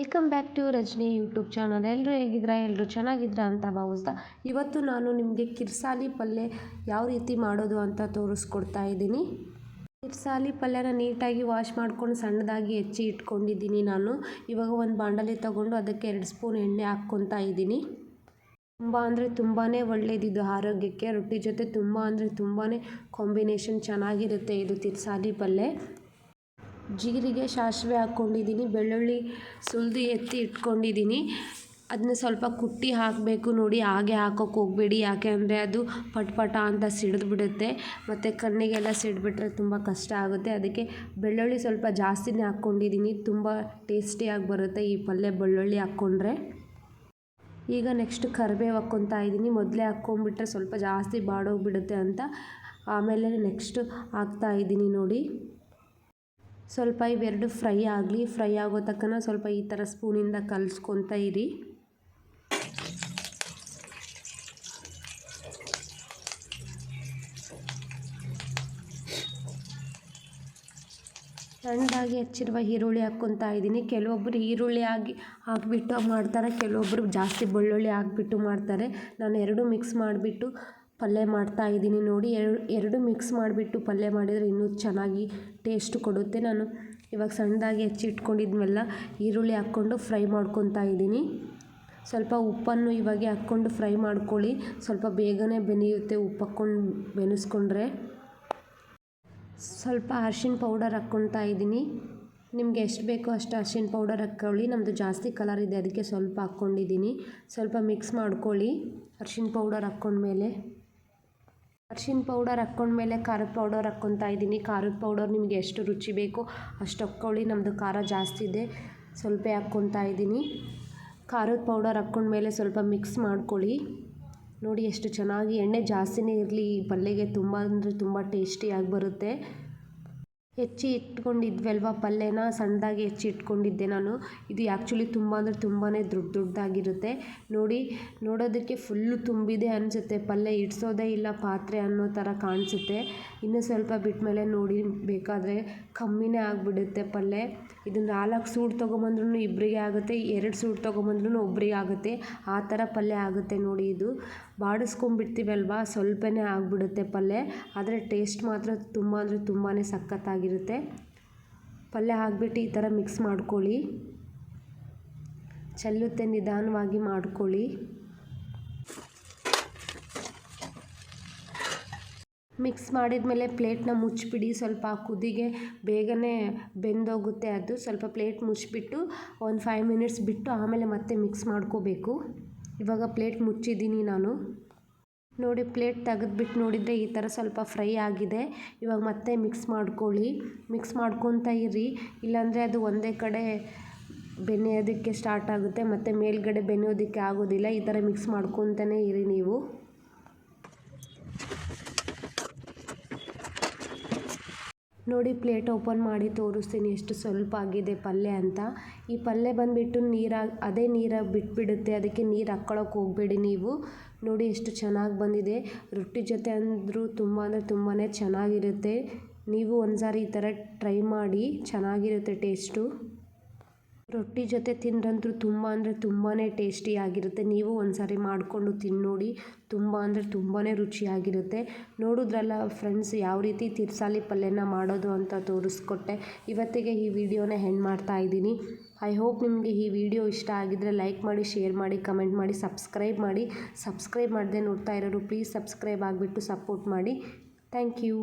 Welcome back to Rajani YouTube channel. ಎಲ್ಲರೂ ಹೇಗಿದ್ದೀರಾ? ಎಲ್ಲರೂ ಚೆನ್ನಾಗಿದ್ರ ಅಂತ ಭಾವಿಸ್ತಾ ಇವತ್ತು ನಾನು ನಿಮಗೆ ಕಿರ್ಸಾಲಿ ಪಲ್ಯ ಯಾವ ರೀತಿ ಮಾಡೋದು ಅಂತ ತೋರಿಸ್ಕೊಡ್ತಾ ಇದ್ದೀನಿ. ಕಿರ್ಸಾಲಿ ಪಲ್ಯನ ನೀಟಾಗಿ ವಾಶ್ ಮಾಡ್ಕೊಂಡು ಸಣ್ಣದಾಗಿ ಹೆಚ್ಚಿ ಇಟ್ಕೊಂಡಿದ್ದೀನಿ ನಾನು. ಇವಾಗ ಒಂದು ಬಾಂಡಲಿ ತಗೊಂಡು ಅದಕ್ಕೆ ಎರಡು ಸ್ಪೂನ್ ಎಣ್ಣೆ ಹಾಕ್ಕೊತಾ ಇದ್ದೀನಿ. ತುಂಬ ಅಂದರೆ ತುಂಬಾ ಒಳ್ಳೆಯದಿದ್ದು ಆರೋಗ್ಯಕ್ಕೆ. ರೊಟ್ಟಿ ಜೊತೆ ತುಂಬ ಅಂದರೆ ತುಂಬಾ ಕಾಂಬಿನೇಷನ್ ಚೆನ್ನಾಗಿರುತ್ತೆ ಇದು ತಿರ್ಸಾಲಿ ಪಲ್ಯ. ಜೀರಿಗೆ ಸಾಸಿವೆ ಹಾಕ್ಕೊಂಡಿದ್ದೀನಿ, ಬೆಳ್ಳುಳ್ಳಿ ಸುಲಿದು ಎತ್ತಿ ಇಟ್ಕೊಂಡಿದ್ದೀನಿ. ಅದನ್ನ ಸ್ವಲ್ಪ ಕುಟ್ಟಿ ಹಾಕಬೇಕು ನೋಡಿ, ಹಾಗೆ ಹಾಕೋಕೆ ಹೋಗಬೇಡಿ. ಯಾಕೆ ಅಂದರೆ ಅದು ಪಟ್ ಪಟ ಅಂತ ಸಿಡಿದ್ಬಿಡುತ್ತೆ ಮತ್ತು ಕಣ್ಣಿಗೆಲ್ಲ ಸಿಡ್ಬಿಟ್ರೆ ತುಂಬ ಕಷ್ಟ ಆಗುತ್ತೆ. ಅದಕ್ಕೆ ಬೆಳ್ಳುಳ್ಳಿ ಸ್ವಲ್ಪ ಜಾಸ್ತಿನೇ ಹಾಕ್ಕೊಂಡಿದ್ದೀನಿ. ತುಂಬ ಟೇಸ್ಟಿಯಾಗಿ ಬರುತ್ತೆ ಈ ಪಲ್ಯ ಬೆಳ್ಳುಳ್ಳಿ ಹಾಕ್ಕೊಂಡ್ರೆ. ಈಗ ನೆಕ್ಸ್ಟ್ ಕರಿಬೇವು ಹಾಕ್ಕೊತಾ ಇದ್ದೀನಿ. ಮೊದಲೇ ಹಾಕ್ಕೊಂಬಿಟ್ರೆ ಸ್ವಲ್ಪ ಜಾಸ್ತಿ ಬಾಡೋಗ್ಬಿಡುತ್ತೆ ಅಂತ. ಆಮೇಲೆ ನೆಕ್ಸ್ಟ್ ಹಾಕ್ತಾ ಇದ್ದೀನಿ ನೋಡಿ. ಸ್ವಲ್ಪ ಇವೆರಡು ಫ್ರೈ ಆಗಲಿ, ಫ್ರೈ ಆಗೋ ತಕ್ಕನ ಸ್ವಲ್ಪ ಈ ಥರ ಸ್ಪೂನಿಂದ ಕಲಿಸ್ಕೊತ ಇರಿ. ಸಣ್ಣದಾಗಿ ಹಚ್ಚಿರುವ ಈರುಳ್ಳಿ ಹಾಕ್ಕೊತಾ ಇದ್ದೀನಿ. ಕೆಲವೊಬ್ಬರು ಈರುಳ್ಳಿ ಆಗಿ, ಹಾಕ್ಬಿಟ್ಟು ಮಾಡ್ತಾರೆ ಕೆಲವೊಬ್ಬರು ಜಾಸ್ತಿ ಬೆಳ್ಳುಳ್ಳಿ ಹಾಕ್ಬಿಟ್ಟು ಮಾಡ್ತಾರೆ. ನಾನು ಎರಡು ಮಿಕ್ಸ್ ಮಾಡಿಬಿಟ್ಟು ಪಲ್ಯ ಮಾಡ್ತಾ ಇದ್ದೀನಿ ನೋಡಿ. ಎರಡು ಎರಡು ಮಿಕ್ಸ್ ಮಾಡಿಬಿಟ್ಟು ಪಲ್ಯ ಮಾಡಿದರೆ ಇನ್ನೂ ಚೆನ್ನಾಗಿ ಟೇಸ್ಟ್ ಕೊಡುತ್ತೆ ನಾನು. ಇವಾಗ ಸಣ್ಣದಾಗಿ ಹೆಚ್ಚಿಟ್ಕೊಂಡಿದ್ಮೇಲೆ ಈರುಳ್ಳಿ ಹಾಕ್ಕೊಂಡು ಫ್ರೈ ಮಾಡ್ಕೊತಾ ಇದ್ದೀನಿ. ಸ್ವಲ್ಪ ಉಪ್ಪನ್ನು ಇವಾಗೆ ಹಾಕ್ಕೊಂಡು ಫ್ರೈ ಮಾಡ್ಕೊಳ್ಳಿ. ಸ್ವಲ್ಪ ಬೇಗನೆ ಬೆನೆಯುತ್ತೆ ಉಪ್ಪು ಹಾಕ್ಕೊಂಡು ಬೆನೆಸ್ಕೊಂಡ್ರೆ. ಸ್ವಲ್ಪ ಅರ್ಶಿನ ಪೌಡರ್ ಹಾಕ್ಕೊತಾ ಇದ್ದೀನಿ. ನಿಮಗೆ ಎಷ್ಟು ಬೇಕೋ ಅಷ್ಟು ಅರ್ಶಿಣ ಪೌಡರ್ ಹಾಕ್ಕೊಳ್ಳಿ. ನಮ್ಮದು ಜಾಸ್ತಿ ಕಲರ್ ಇದೆ, ಅದಕ್ಕೆ ಸ್ವಲ್ಪ ಹಾಕ್ಕೊಂಡಿದ್ದೀನಿ. ಸ್ವಲ್ಪ ಮಿಕ್ಸ್ ಮಾಡ್ಕೊಳ್ಳಿ. ಅರ್ಶಿಣ ಪೌಡರ್ ಹಾಕ್ಕೊಂಡ್ಮೇಲೆ. ಅರ್ಶಿಣ ಪೌಡರ್ ಹಾಕ್ಕೊಂಡ್ಮೇಲೆ ಖಾರದ ಪೌಡರ್ ಹಾಕ್ಕೊತಾ ಇದ್ದೀನಿ. ಖಾರದ ಪೌಡರ್ ನಿಮಗೆ ಎಷ್ಟು ರುಚಿ ಬೇಕೋ ಅಷ್ಟು ಹಾಕ್ಕೊಳ್ಳಿ ನಮ್ಮದು ಖಾರ ಜಾಸ್ತಿ ಇದೆ. ಸ್ವಲ್ಪ ಹಾಕ್ಕೊತಾ ಇದ್ದೀನಿ. ಖಾರದ ಪೌಡರ್ ಹಾಕ್ಕೊಂಡ್ಮೇಲೆ ಸ್ವಲ್ಪ ಮಿಕ್ಸ್ ಮಾಡ್ಕೊಳ್ಳಿ. ನೋಡಿ ಎಷ್ಟು ಚೆನ್ನಾಗಿ ಎಣ್ಣೆ ಜಾಸ್ತಿನೇ ಇರಲಿ. ಈ ಪಲ್ಯಗೆ ತುಂಬ ಅಂದರೆ ತುಂಬ ಟೇಸ್ಟಿಯಾಗಿ ಬರುತ್ತೆ. ಹೆಚ್ಚಿ ಇಟ್ಕೊಂಡಿದ್ವಲ್ವ ಪಲ್ಯನ? ಸಣ್ಣದಾಗಿ ಹೆಚ್ಚಿ ಇಟ್ಕೊಂಡಿದ್ದೆ ನಾನು. ಇದು ಆ್ಯಕ್ಚುಲಿ ತುಂಬ ಅಂದರೆ ತುಂಬಾ ದೊಡ್ಡ ದೊಡ್ಡದಾಗಿರುತ್ತೆ. ನೋಡಿ, ನೋಡೋದಕ್ಕೆ ಫುಲ್ಲು ತುಂಬಿದೆ ಅನಿಸುತ್ತೆ. ಪಲ್ಯ ಇಡ್ಸೋದೇ ಇಲ್ಲ, ಪಾತ್ರೆ ಅನ್ನೋ ಥರ ಕಾಣಿಸುತ್ತೆ. ಇನ್ನೂ ಸ್ವಲ್ಪ ಬಿಟ್ಟ ಮೇಲೆ ನೋಡಿ, ಬೇಕಾದರೆ ಕಮ್ಮಿನೇ ಆಗಿಬಿಡುತ್ತೆ ಪಲ್ಯ. ಇದು ನಾಲ್ಕು ಸೂಟ್ ತೊಗೊಂಬಂದ್ರೂ ಇಬ್ಬರಿಗೆ ಆಗುತ್ತೆ, ಎರಡು ಸೂಟ್ ತೊಗೊಂಬಂದ್ರೂ ಒಬ್ಬರಿಗೆ ಆಗುತ್ತೆ. ಆ ಥರ ಪಲ್ಯ ಆಗುತ್ತೆ ನೋಡಿ ಇದು. ಬಾಡಿಸ್ಕೊಂಬಿಡ್ತೀವಲ್ವ ಸ್ವಲ್ಪನೇ ಆಗಿಬಿಡುತ್ತೆ ಪಲ್ಯ. ಆದರೆ ಟೇಸ್ಟ್ ಮಾತ್ರ ತುಂಬ ಅಂದರೆ ತುಂಬಾ ಸಖತ್ತಾಗಿರುತ್ತೆ. ಪಲ್ಯ ಹಾಕ್ಬಿಟ್ಟು ಈ ಥರ ಮಿಕ್ಸ್ ಮಾಡ್ಕೊಳ್ಳಿ. ಚೆಲ್ಲುತ್ತೆ, ನಿಧಾನವಾಗಿ ಮಾಡ್ಕೊಳ್ಳಿ. ಮಿಕ್ಸ್ ಮಾಡಿದ ಮೇಲೆ ಪ್ಲೇಟ್ನ ಮುಚ್ಚಿಬಿಡಿ. ಸ್ವಲ್ಪ ಕುದಿಗೆ ಬೇಗನೆ ಬೆಂದೋಗುತ್ತೆ ಅದು. ಸ್ವಲ್ಪ ಪ್ಲೇಟ್ ಮುಚ್ಚಿಬಿಟ್ಟು ಒಂದು ಫೈವ್ ಮಿನಿಟ್ಸ್ ಬಿಟ್ಟು ಆಮೇಲೆ ಮತ್ತೆ ಮಿಕ್ಸ್ ಮಾಡ್ಕೋಬೇಕು. ಇವಾಗ ಪ್ಲೇಟ್ ಮುಚ್ಚಿದ್ದೀನಿ ನಾನು. ನೋಡಿ ಪ್ಲೇಟ್ ತೆಗೆದ್ಬಿಟ್ಟು ನೋಡಿದರೆ ಈ ಥರ ಸ್ವಲ್ಪ ಫ್ರೈ ಆಗಿದೆ. ಇವಾಗ ಮತ್ತೆ ಮಿಕ್ಸ್ ಮಾಡ್ಕೊಳ್ಳಿ. ಮಿಕ್ಸ್ ಮಾಡ್ಕೊತ ಇರಿ. ಇಲ್ಲಾಂದರೆ ಅದು ಒಂದೇ ಕಡೆ ಬೆನೆಯೋದಕ್ಕೆ ಸ್ಟಾರ್ಟ್ ಆಗುತ್ತೆ. ಮತ್ತು ಮೇಲ್ಗಡೆ ಬೆನೆಯೋದಕ್ಕೆ ಆಗೋದಿಲ್ಲ. ಈ ಥರ ಮಿಕ್ಸ್ ಮಾಡ್ಕೊತನೇ ಇರಿ ನೀವು. ನೋಡಿ, ಪ್ಲೇಟ್ ಓಪನ್ ಮಾಡಿ ತೋರಿಸ್ತೀನಿ, ಎಷ್ಟು ಸ್ವಲ್ಪ ಆಗಿದೆ ಪಲ್ಯ ಅಂತ. ಈ ಪಲ್ಯ ಬಂದುಬಿಟ್ಟು ನೀರಾಗಿ ಅದೇ ನೀರಾಗಿ ಬಿಟ್ಬಿಡುತ್ತೆ. ಅದಕ್ಕೆ ನೀರು ಹಾಕ್ಕೊಳಕ್ಕೆ ಹೋಗಬೇಡಿ ನೀವು. ನೋಡಿ, ಎಷ್ಟು ಚೆನ್ನಾಗಿ ಬಂದಿದೆ. ರೊಟ್ಟಿ ಜೊತೆ ಅಂದರೂ ತುಂಬ ಅಂದರೆ ತುಂಬಾ ಚೆನ್ನಾಗಿರುತ್ತೆ. ನೀವು ಒಂದು ಸಾರಿ ಈ ಥರ ಟ್ರೈ ಮಾಡಿ, ಚೆನ್ನಾಗಿರುತ್ತೆ ಟೇಸ್ಟು. ರೊಟ್ಟಿ ಜೊತೆ ತಿಂದ್ರಂತೂ ತುಂಬ ಅಂದರೆ ತುಂಬಾ ಟೇಸ್ಟಿಯಾಗಿರುತ್ತೆ ನೀವು ಒಂದು ಸಾರಿ ಮಾಡಿಕೊಂಡು ತಿಂದು ನೋಡಿ ತುಂಬ ಅಂದರೆ ತುಂಬಾ ರುಚಿಯಾಗಿರುತ್ತೆ. ನೋಡಿದ್ರಲ್ಲ ಫ್ರೆಂಡ್ಸ್ ಯಾವ ರೀತಿ ತಿರ್ಸಾಲಿ ಪಲ್ಯನ ಮಾಡೋದು ಅಂತ ತೋರಿಸ್ಕೊಟ್ಟೆ. ಇವತ್ತಿಗೆ ಈ ವಿಡಿಯೋನ ಹೆಣ್ಣು ಮಾಡ್ತಾ ಇದ್ದೀನಿ. ಐ ಹೋಪ್ ನಿಮಗೆ ಈ ವಿಡಿಯೋ ಇಷ್ಟ ಆಗಿದ್ದರೆ ಲೈಕ್ ಮಾಡಿ ಶೇರ್ ಮಾಡಿ ಕಮೆಂಟ್ ಮಾಡಿ ಸಬ್ಸ್ಕ್ರೈಬ್ ಮಾಡಿ. ಸಬ್ಸ್ಕ್ರೈಬ್ ಮಾಡದೆ ನೋಡ್ತಾ ಇರೋರು ಪ್ಲೀಸ್ ಸಬ್ಸ್ಕ್ರೈಬ್ ಆಗಿಬಿಟ್ಟು ಸಪೋರ್ಟ್ ಮಾಡಿ. Thank you